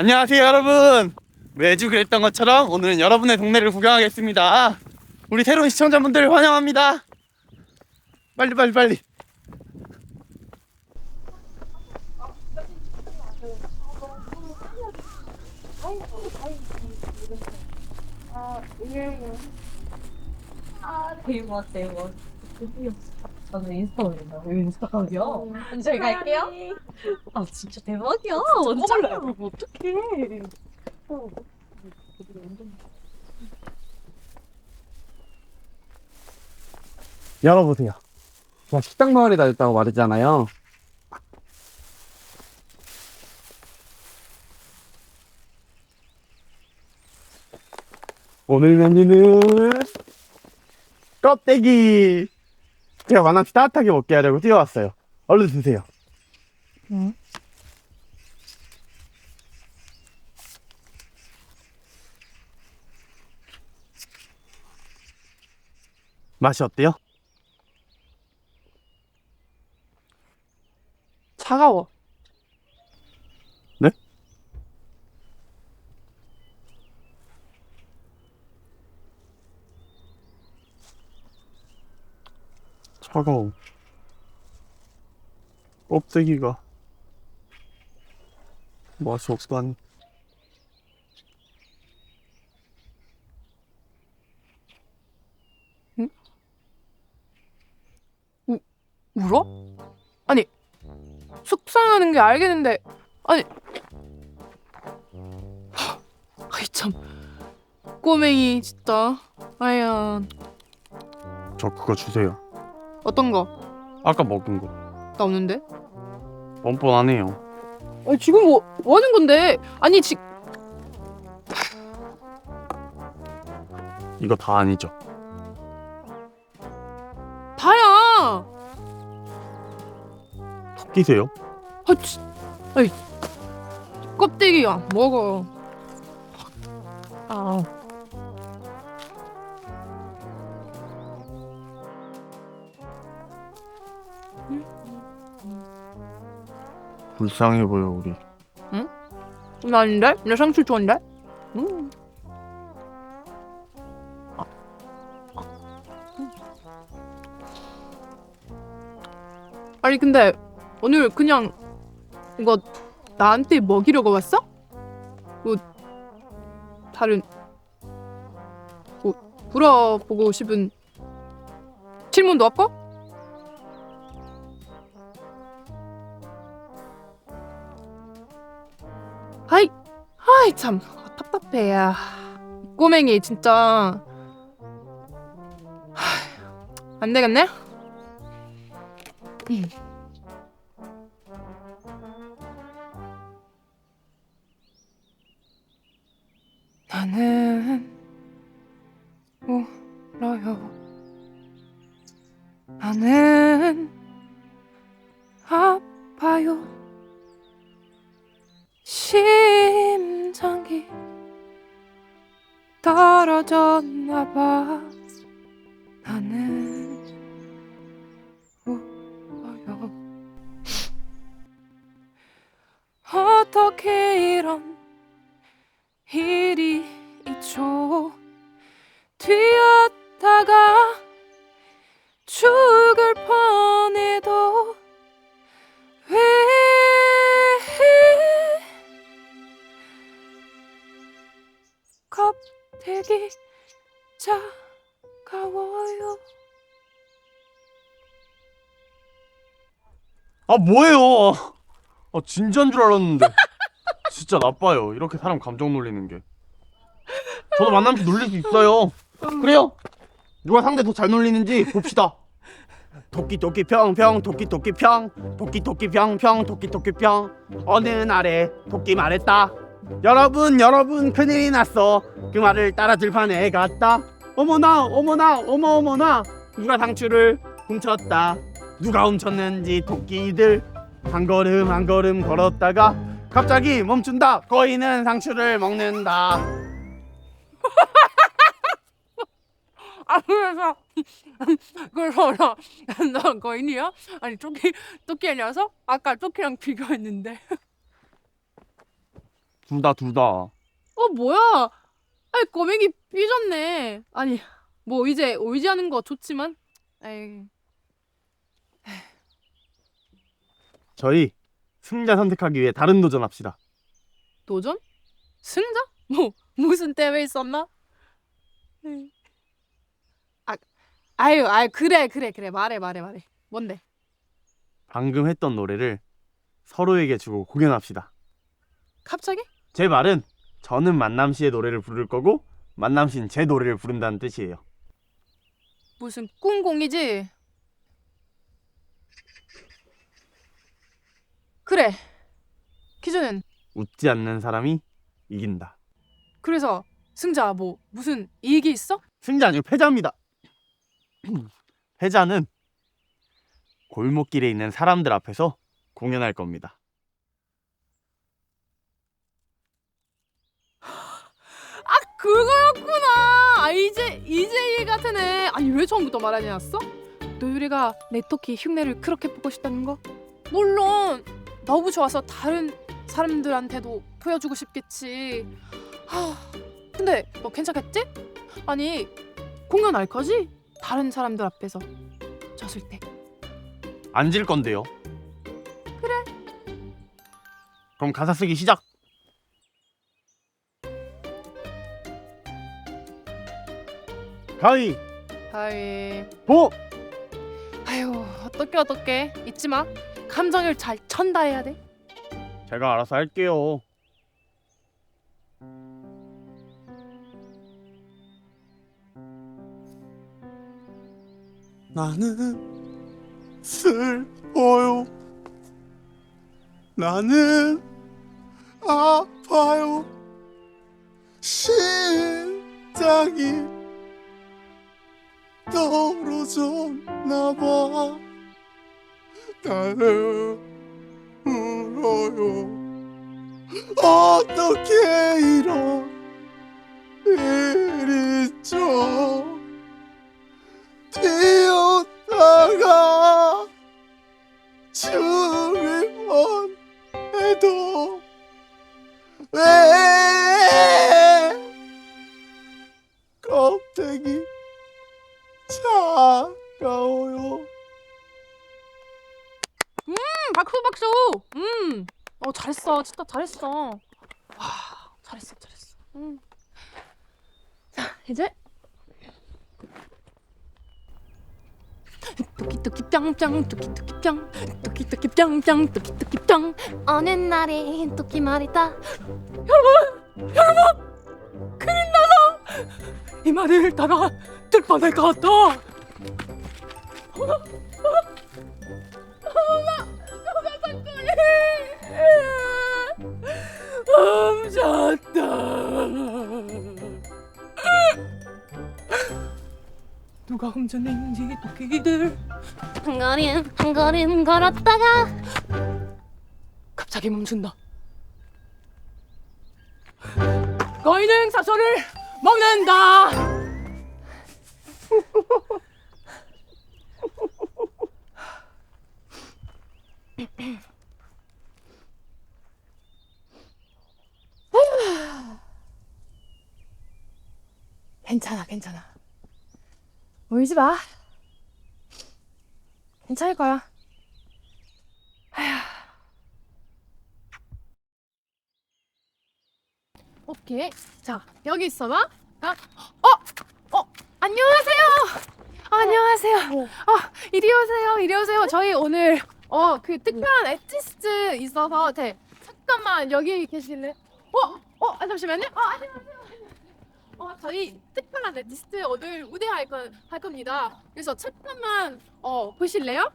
안녕하세요 여러분. 매주 그랬던 것처럼 오늘은 여러분의 동네를 구경하겠습니다. 우리 새로운 시청자분들 환영합니다. 빨리 빨리 빨리. 아 대박 대박. 드디어 저는 인스타 올린다고. 인스타요? 저희 갈게요. 아 진짜 대박이야. 완전 몰라요. 어떡해. 열어보세요. 자 식당 마을에 다녔다고 말했잖아요. 오늘 메뉴는 껍데기 제가 만남시 따뜻하게 먹게 하려고 뛰어왔어요 얼른 드세요 응? 맛이 어때요? 차가워. 차가워. 껍데기가 맛이 없다니. 울어? 아니 속상하는 게 알겠는데 아니 하, 아이 참 꼬맹이 진짜 아야 저 그거 주세요. 어떤 거? 아까 먹은 거. 나 없는데? 뻔뻔하네요. 아니 지금 뭐, 뭐 하는 건데? 아니 지 이거 다 아니죠. 다야. 토끼세요? 아, 지, 아이 껍데기야 먹어. 불쌍해 보여 우리. 나 아닌데? 내 상추 좋은데? 음. 아니 근데 오늘 그냥 이거 나한테 먹이려고 왔어? 뭐 다른 뭐 물어보고 싶은 질문도 없고? 아이 아이 참 답답해 야 꼬맹이 진짜. 하, 안 되겠네? 음. 나는 울어요. 나는 떨어졌나 봐 나는 울어요 어떻게 이런 일이 있죠? 뛰었다가 죽을 뻔해도 왜 껍데기 아 뭐예요? 아 진지한 줄 알았는데 진짜 나빠요. 이렇게 사람 감정 놀리는 게. 저도 만남시 놀릴 수 있어요. 그래요? 누가 상대 더 잘 놀리는지 봅시다. 토끼 토끼 평평 토끼 토끼 평 토끼 토끼 평평 토끼 토끼 평 어느 날에 토끼 말했다. 여러분 여러분 큰일이 났어. 그 말을 따라줄 판에 갔다. 어머나 어머나 어머 어머나 누가 상추를 훔쳤다. 누가 훔쳤는지 토끼들 한 걸음 한 걸음 걸었다가 갑자기 멈춘다. 거인은 상추를 먹는다. 아 그래서 그래서 나, 나 거인이야? 아니 토끼 토끼 녀석? 아까 토끼랑 비교했는데 둘다 둘 다. 어 뭐야? 아이 꼬맹이 삐졌네. 아니 뭐 이제 의지하는 거 좋지만. 에이. 저희 승자 선택하기 위해 다른 도전합시다. 도전? 승자? 뭐 무슨 대회 있었나? 에이. 아 아유 아유 그래 그래 그래 말해 말해 말해. 뭔데? 방금 했던 노래를 서로에게 주고 공연합시다. 갑자기? 제 말은 저는 만남 씨의 노래를 부를 거고 만남 씨는 제 노래를 부른다는 뜻이에요. 무슨 꿍꿍이지? 그래. 기준은 웃지 않는 사람이 이긴다. 그래서 승자 뭐 무슨 이익이 있어? 승자 아니고 패자입니다. 패자는 골목길에 있는 사람들 앞에서 공연할 겁니다. 아 그거였구나. 아 이제 이제 이해 같으네. 아니 왜 처음부터 말하지 않았어? 노유리가 내 토끼 흉내를 그렇게 보고 싶다는 거? 물론 너무 좋아서 다른 사람들한테도 보여주고 싶겠지. 하, 근데 너 괜찮겠지? 아니 공연 할 거지? 다른 사람들 앞에서 졌을 때. 안 질 건데요. 그래. 그럼 가사 쓰기 시작. 가위 아이 보 아유 어떡해 어떡해 잊지 마 감정을 잘 전달해야 돼 제가 알아서 할게요. 나는 슬퍼요. 나는 아파요. 심장이 떨어졌나 봐. 나는 울어요. 어떻게 이런 일 진짜 잘했어. 와 잘했어 잘했어. 음. 자 이제. 뚜끼뚜끼 짱짱 뚜끼뚜끼 짱 뚜끼뚜끼 짱짱 뚜끼뚜끼 짱. 어느 날에 토끼 말이다. 이 말을 읽다가 들 뻔할 것 같아. 훔쳤 누가 훔쳤는지 토끼들 한 걸음 한 걸음 걸었다가 갑자기 멈춘다. 거인은 잡초를 먹는다. 괜찮아, 괜찮아. 울지 마. 괜찮을 거야. 오케이. 자, 여기 있어봐. 아, 어, 어, 안녕하세요. 안녕하세요. 아, 이리 오세요. 이리 오세요. 저희 오늘 어, 그 특별한 아티스트 있어서 네. 잠깐만 여기 계실래? 어, 어, 아, 잠시만요. 어, 안녕하세요. 어, 저희 특별한 아티스트 오늘 무대할 거, 할 겁니다. 그래서 잠깐만 어, 보실래요?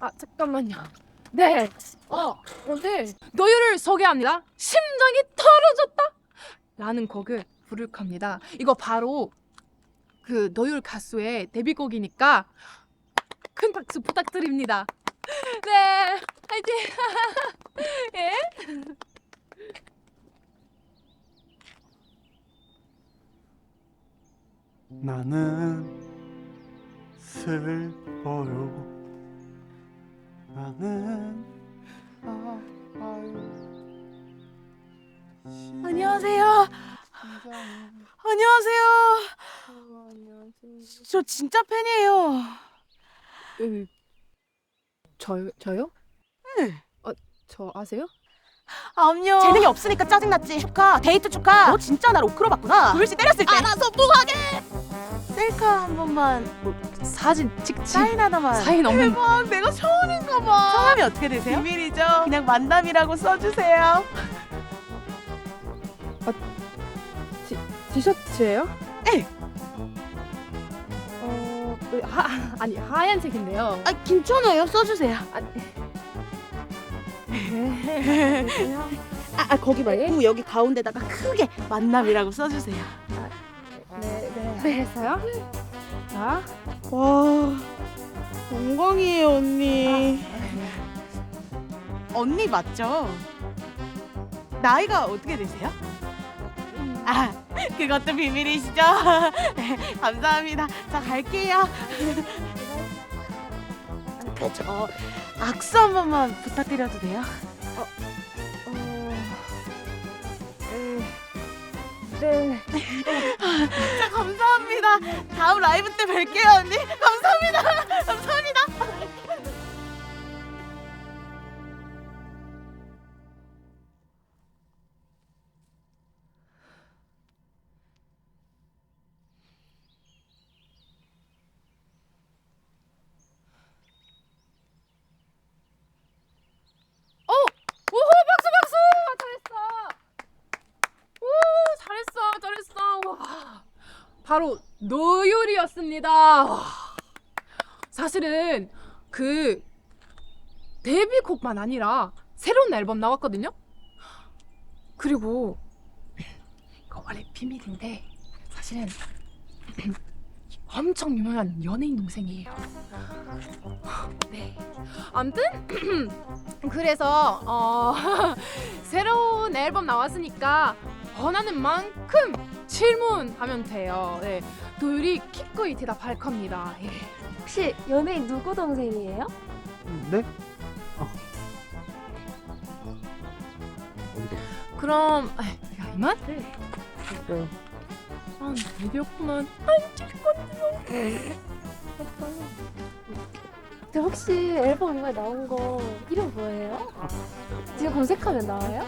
아, 잠깐만요. 네. 어, 오늘 노유를 소개합니다. 심장이 떨어졌다. 라는 곡을 부를 겁니다. 이거 바로 그 노율 가수의 데뷔곡이니까 큰 박수 부탁드립니다. 네, 화이팅! 예? 나는 슬퍼요. 나는 아파요. 안녕하세요. 저 진짜 팬이에요. 으, 저요? 저요? 네. 어, 저 아세요? 암요. 재능이 없으니까 짜증났지. 축하. 데이트 축하. 너 진짜 날 오크로 봤구나. 도일씨 때렸을 때. 알아서 뭐하게. 셀카 한 번만. 뭐, 사진 찍지. 사인 하나만. 사인 없는 대박. 내가 처음인가 봐. 성함이 어떻게 되세요? 비밀이죠. 그냥 만남이라고 써주세요. 티셔츠예요? 네. 어, 그 하, 아니 하얀색인데요. 아 괜찮아요. 써주세요. 아, 아 거기 말고 여기 가운데다가 크게 만남이라고 써주세요. 네, 네. 알겠어요? 자, 와 영광이에요 언니. 언니 맞죠? 나이가 어떻게 되세요? 아 그것도 비밀이시죠? 감사합니다. 자 갈게요. 그저 악수 한 번만 부탁드려도 돼요? 어, 네. 진짜 감사합니다. 다음 라이브 때 뵐게요 언니. 감사합니다. 바로 노율이었습니다. 와. 사실은 그 데뷔곡만 아니라 새로운 앨범 나왔거든요. 그리고 이거 원래 비밀인데 사실은 엄청 유명한 연예인 동생이에요. 네. 아무튼 그래서 어, 새로운 앨범 나왔으니까 원하는 만큼 질문하면 돼요. 네. 도율이 기꺼이 대답할 겁니다. 예. 혹시 연예인 누구 동생이에요? 네? 그럼 아, 야 이만? 네. 네. 아 데뷔였구만. 근데 혹시 앨범 이번에 나온 거 이름 뭐예요? 지금 검색하면 나와요?